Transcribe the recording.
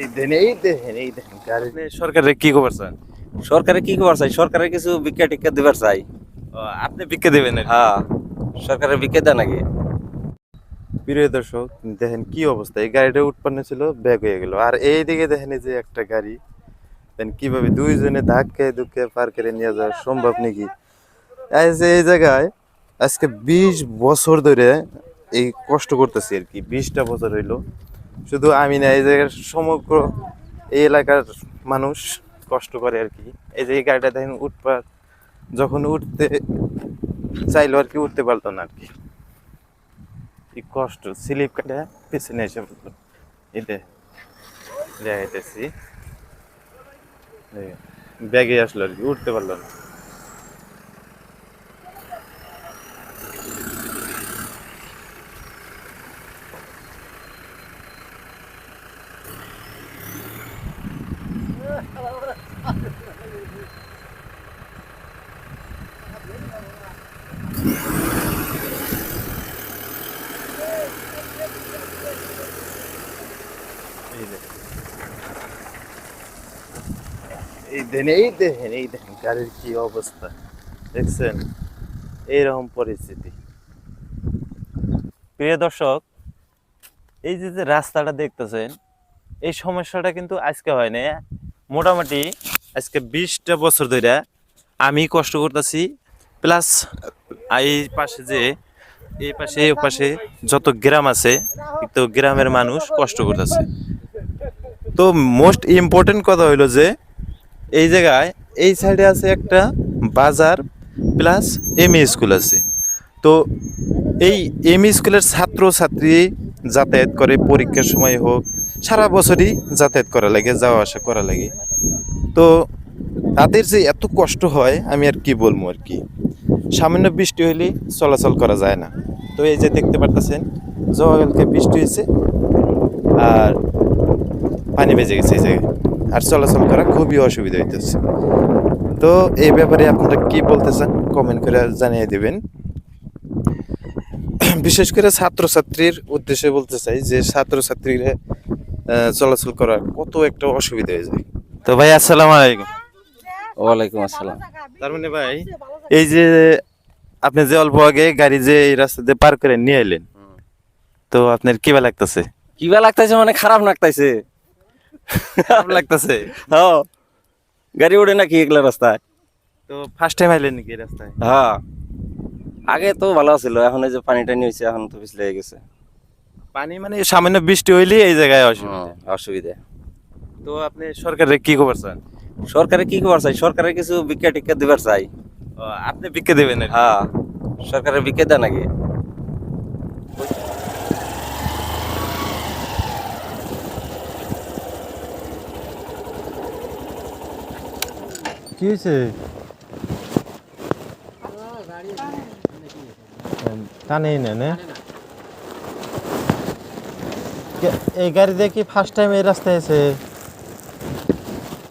এই দেন এই দেখেন এই দেখেন গাড়ি সরকারের কি খবর চান? সরকারে কি খবর চাই? সরকারে কিছু ভিক্ষা টিক্ষা দিবার চাই। আপনি ভিক্ষা দেবেন আর হ্যাঁ সরকারের ভিক্ষা দেয় নাকি প্রিয় দর্শক দেখেন কি অবস্থা। এই গাড়িটা উৎপন্ন ছিল ব্যাগ হয়ে গেল। আর এই দিকে দেখেন এই যে একটা গাড়ি। দেখেন কীভাবে দুইজনে ধাক্কে ধুক্কে পার করে নিয়ে যাওয়া সম্ভব নাকি? এই যে এই জায়গায় আজকে বিশ বছর ধরে এই কষ্ট করতেছি আর কি। বিশটা বছর হইল। শুধু আমি না, এই জায়গার সমগ্র এই এলাকার মানুষ কষ্ট করে আর কি। এই যে গাড়িটা দেখেন উঠপার যখন উঠতে চাইলো আর কি, উঠতে পারতো না আর কি। কি কষ্ট, স্লিপ কাটে পিছনে এসে পড়ল। এতে দেখাইতেছি। ব্যাগে আসলো আর কি, উঠতে পারল না। এই দেখেন। এই দেখেন এই দেখেন, গাড়ির কি অবস্থা। দেখছেন? এইরকম পরিস্থিতি। প্রিয় দর্শক, এই যে যে রাস্তাটা দেখতেছেন, এই সমস্যাটা কিন্তু আজকে হয় না মোটামুটি আজকে বিশটা বছর ধরে আমি কষ্ট করতেছি, প্লাস এই পাশে যে, এই পাশে এই পাশে যত গ্রাম আছে, তো গ্রামের মানুষ কষ্ট করতেছে। তো মোস্ট ইম্পর্টেন্ট কথা হইল যে, এই জায়গায়, এই সাইডে আছে একটা বাজার, প্লাস এমই স্কুল আছে। তো এই এমই স্কুলের ছাত্র ছাত্রী যাতায়াত করে পরীক্ষার সময় হোক সারা বছরই যাতায়াত করা লাগে, যাওয়া আসা করা লাগে। তো তাদের যে এত কষ্ট হয়, আমি আর কি বলব আর কি। সামান্য বৃষ্টি হইলে চলাচল করা যায় না। তো এই যে দেখতে পারতেছেন জবাকালকে বৃষ্টি হয়েছে আর পানি বেজে গেছে এই জায়গায়। আর চলাচল করা খুবই অসুবিধা হইতেছে। তো এই ব্যাপারে আপনারা কি বলতে চান কমেন্ট করে জানিয়ে দেবেন। বিশেষ করে ছাত্রছাত্রীর উদ্দেশ্যে বলতে চাই যে, ছাত্রছাত্রীরা চলাচল করা কত একটা অসুবিধা হয়ে যায় তো ভাই আসসালামু আলাইকুম। ওয়ালাইকুম আসসালাম। তার মানে ভাই এই যে আপনি যে অল্প আগে গাড়ি যে এই রাস্তা দিয়ে পার করে নিয়ে এলেন তো আপনার কি ভালো লাগতেছে? কিবা লাগতেছে মানে খারাপ লাগতাছে। খারাপ লাগতেছে? হ্যাঁ। গাড়ি ওঠে নাকি এগুলা রাস্তায়? তো ফার্স্ট টাইম আইলেন নাকি এই রাস্তায়? হ্যাঁ। আগে তো ভালো ছিল এখন এই যে পানি টানি হয়েছে এখন তো পিছলে গেছে। পানি মানে সামান্য বৃষ্টি হইলে এই জায়গায় অসুবিধা অসুবিধা। তো আপনি সরকারের কি খবর চান? সরকারে কি খবর চাই? সরকারে কিছু ভিক্ষা টিক্ষা দিবার চাই। আপনি বিকে দেবেন। হ্যাঁ। সরকারের ভিক্ষা দেয় নাকি কি হয়েছে টানেই না না? কে- এই গাড়ি দিয়ে কি ফার্স্ট টাইম এই রাস্তায় এসে